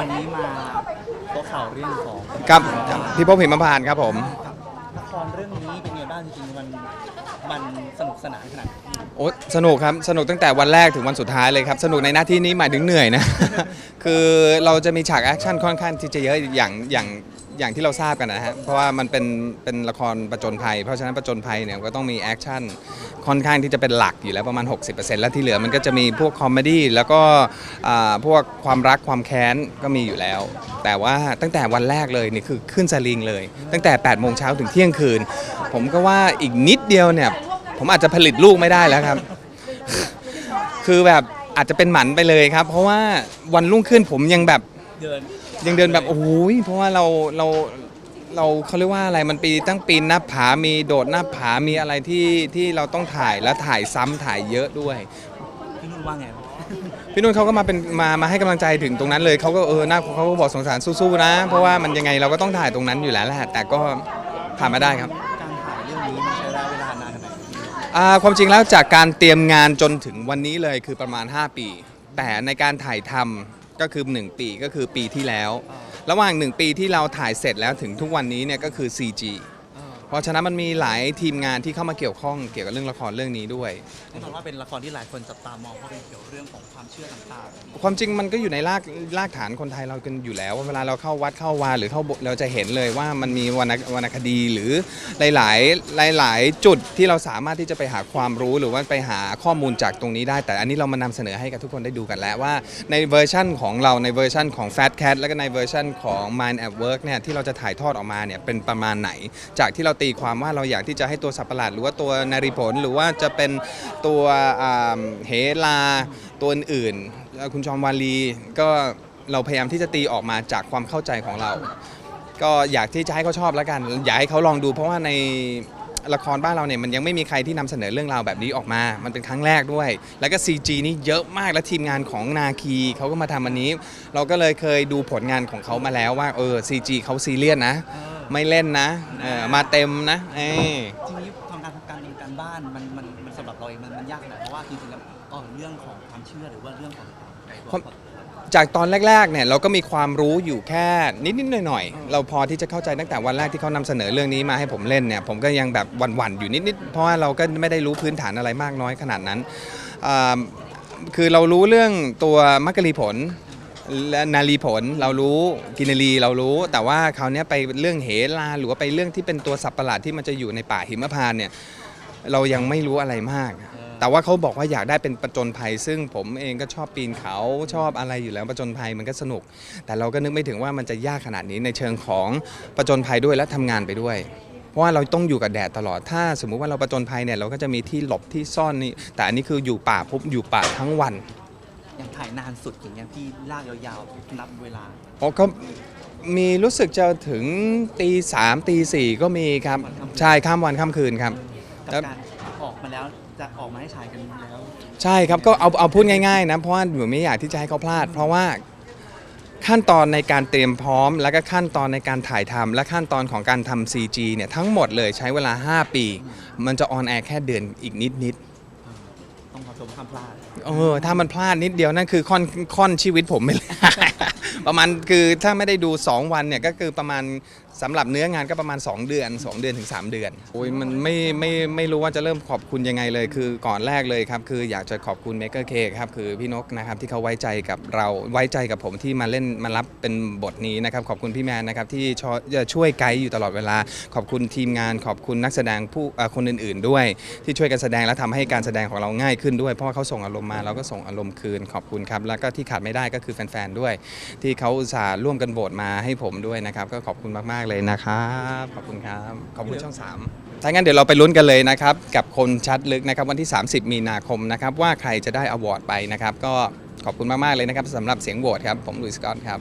วันนี้มาโต๊ะข่าวเรื่องของครับพี่พบหิมพานต์ครับผม ละครเรื่องนี้เป็นไงบ้าง จริงๆมันมันสนุกสนานขนาดไหนโอ้สนุกครับ สนุกตั้งแต่วันแรกถึงวันสุดท้ายเลยครับ สนุกในหน้าที่นี้หมายถึงเหนื่อยนะ คือเราจะมีฉากแอคชั่นค่อนข้างที่จะเยอะอย่างอย่างอย่างที่เราทราบกันนะฮะ เพราะว่ามันเป็นเป็นละครประจนภัย เพราะฉะนั้นประจนภัยเนี่ยก็ต้องมีแอคชั่นค่อนข้างที่จะเป็นหลักอยู่แล้วประมาณ 60%แล้วที่เหลือมันก็จะมีพวกคอมเมดี้แล้วก็อ่าพวกความรักความแค้นก็มีอยู่แล้ว แต่ว่าตั้งแต่วันแรกเลยนี่คือขึ้นสลิงเลย ตั้งแต่8โมงเช้าถึงเที่ยงคืน ผมก็ว่าอีกนิดเดียวเนี่ย ผมอาจจะผลิตลูกไม่ได้แล้วครับ คือแบบอาจจะเป็นหมันไปเลยครับ เพราะว่าวันรุ่งขึ้นผมยังแบบเดินยังเดินแบบโอ้โหเพราะว่าเราเราเราเขาเรียกว่าอะไรมันปีตั้งปีนหน้าผา มีโดดหน้าผา มีอะไรที่ที่เราต้องถ่ายแล้วถ่ายซ้ำถ่ายเยอะด้วย พี่นุ่นว่าไงบ้างพี่นุ่นเขาก็มาเป็นมามาให้กำลังใจถึงตรงนั้นเลยเขาก็เออหน้าเขาก็บอกสงสารสู้ๆนะ เพราะว่ามันยังไงเราก็ต้องถ่ายตรงนั้นอยู่แล้วแหละแต่ก็ผ่านมาได้ครับ อ่าความจริงแล้วจากการเตรียมงานจนถึงวันนี้เลยคือประมาณ 5 ปี แต่ในการถ่ายทำก็คือ 1 ปีก็คือปีที่แล้ว ระหว่าง 1 ปีที่เราถ่ายเสร็จแล้วถึงทุกวันนี้เนี่ยก็คือ CG เพราะฉะนั้นมันมีหลายทีมงานที่เข้ามาเกี่ยวข้องเกี่ยวกับเรื่องละครเรื่องนี้ด้วย แน่นอนว่าเป็นละครที่หลายคนจับตามองเพราะเป็นเกี่ยวเรื่องของความเชื่อต่างความจริงมันก็อยู่ในรากรากฐานคนไทยเรากันอยู่แล้วว่าเวลาเราเข้าวัดเข้าวาหรือเข้าโบสถ์เราจะเห็นเลยว่ามันมีวรรณวรรณคดีหรือหลายๆหลาย ๆ จุดที่เราสามารถที่จะไปหาความรู้หรือว่าไปหาข้อมูลจากตรงนี้ได้ แต่อันนี้เรามานำเสนอให้กับทุกคนได้ดูกันแล้วว่าในเวอร์ชั่นของเราในเวอร์ชั่นของ Fat Cat แล้วก็ในเวอร์ชั่นของ Mind at Work เนี่ยที่เราจะถ่ายทอดออกมาเนี่ยเป็นประมาณไหน จากที่เราตีความว่าเราอยากที่จะให้ตัวสัตว์ประหลาด หรือว่าตัวนารีผล หรือว่าจะเป็นตัวเฮลาตัวอื่น คุณจอมวาลีก็เราพยายามที่จะตีออกมาจากความเข้าใจของเรา ก็อยากที่จะให้เขาชอบแล้วกัน อยากให้เขาลองดู เพราะว่าในละครบ้านเราเนี่ยมันยังไม่มีใครที่นำเสนอเรื่องราวแบบนี้ออกมา มันเป็นครั้งแรกด้วย แล้วก็ CG นี่เยอะมาก และทีมงานของนาคีเขาก็มาทำอันนี้ เราก็เลยเคยดูผลงานของเขามาแล้วว่าเออ CG เขาซีเรียสนะ ไม่เล่นนะเออมาเต็มนะเอ้ยทีนี้ทำการทำการทำการบ้านมันมันมันสำหรับเราเองมันมันยากขนาดเพราะว่าจริงๆแล้วเออเรื่องของความเชื่อหรือว่าเรื่องของความ จากตอนแรกๆเนี่ยเราก็มีความรู้อยู่แค่นิดๆหน่อยๆ เราพอที่จะเข้าใจตั้งแต่วันแรกที่เขานำเสนอเรื่องนี้มาให้ผมเล่นเนี่ยผมก็ยังแบบหวั่นๆอยู่นิดๆเพราะว่าเราก็ไม่ได้รู้พื้นฐานอะไรมากน้อยขนาดนั้นอ่าคือเรารู้เรื่องตัวมักกะลีผล และนาลีผลเรารู้กินนารีเรารู้ แต่ว่าคราวเนี้ยไปเรื่องเหลาหรือว่าไปเรื่องที่เป็นตัวสัตว์ประหลาดที่มันจะอยู่ในป่าหิมพานต์เนี่ยเรายังไม่รู้อะไรมาก แต่ว่าเขาบอกว่าอยากได้เป็นประจนภัย ซึ่งผมเองก็ชอบปีนเขาชอบอะไรอยู่แล้วประจนภัยมันก็สนุก แต่เราก็นึกไม่ถึงว่ามันจะยากขนาดนี้ในเชิงของประจนภัยด้วยและทำงานไปด้วย เพราะว่าเราต้องอยู่กับแดดตลอด ถ้าสมมุติว่าเราประจนภัยเนี่ยเราก็จะมีที่หลบที่ซ่อนนี่แต่อันนี้คืออยู่ป่าปุ๊บอยู่ป่าทั้งวัน อย่างถ่ายนานสุดอย่างเงี้ยพี่ลากยาวๆนับเวลาโอ้ก็มีรู้สึกจะถึงตีสามตีสี่ก็มีครับวันข้ามคืน ใช่ข้ามวันข้ามคืนครับ กับแล้ว การออกมาแล้วจะออกมาให้ฉายกันแล้ว ใช่ครับก็เอาเอาพูดง่ายๆนะเพราะว่าหนูไม่อยากที่จะให้เขาพลาด เพราะว่าขั้นตอนในการเตรียมพร้อม แล้วก็ขั้นตอนในการถ่ายทำและขั้นตอนของการทำ CG เนี่ยทั้งหมดเลยใช้เวลา 5 ปี มันจะออนแอร์แค่เดือนอีกนิด นิดต้องขอชมห้ามพลาด เออถ้ามันพลาดนิดเดียวนั่นคือค่อนค่อนชีวิตผมไม่เลย ประมาณคือถ้าไม่ได้ดู 2 วันเนี่ยก็คือประมาณ สำหรับเนื้องานก็ประมาณ 2 เดือน 2 เดือนถึง 3 เดือนโอ้ยมันไม่ไม่ไม่รู้ว่าจะเริ่มขอบคุณยังไงเลย คือก่อนแรกเลยครับคืออยากจะขอบคุณ Maker K ครับคือพี่นกนะครับที่เขาไว้ใจกับเราไว้ใจกับผมที่มาเล่นมารับเป็นบทนี้นะครับขอบคุณพี่แมนนะครับที่ชอช่วยไกด์อยู่ตลอดเวลา ขอบคุณทีมงาน ขอบคุณนักแสดงผู้เอ่อคนอื่น ๆ ด้วย ที่ช่วยกันแสดงและทำให้การแสดงของเราง่ายขึ้นด้วย เพราะว่าเขาส่งอารมณ์มาเราก็ส่งอารมณ์คืนขอบคุณครับแล้วก็ที่ขาดไม่ได้ก็คือแฟนๆด้วย ที่เขาอุตส่าห์ร่วมกันโหวตมาให้ผมด้วยนะครับก็ขอบคุณมากๆเลยนะครับขอบคุณครับขอบคุณช่อง3ถ้างั้นเดี๋ยวเราไปลุ้นกันเลยนะครับกับคนชัดลึกนะครับวันที่ 30 มีนาคมนะครับว่าใครจะได้อวอร์ดไปนะครับก็ขอบคุณมากๆเลยนะครับสำหรับเสียงโหวตครับผมลุยสกอตครับ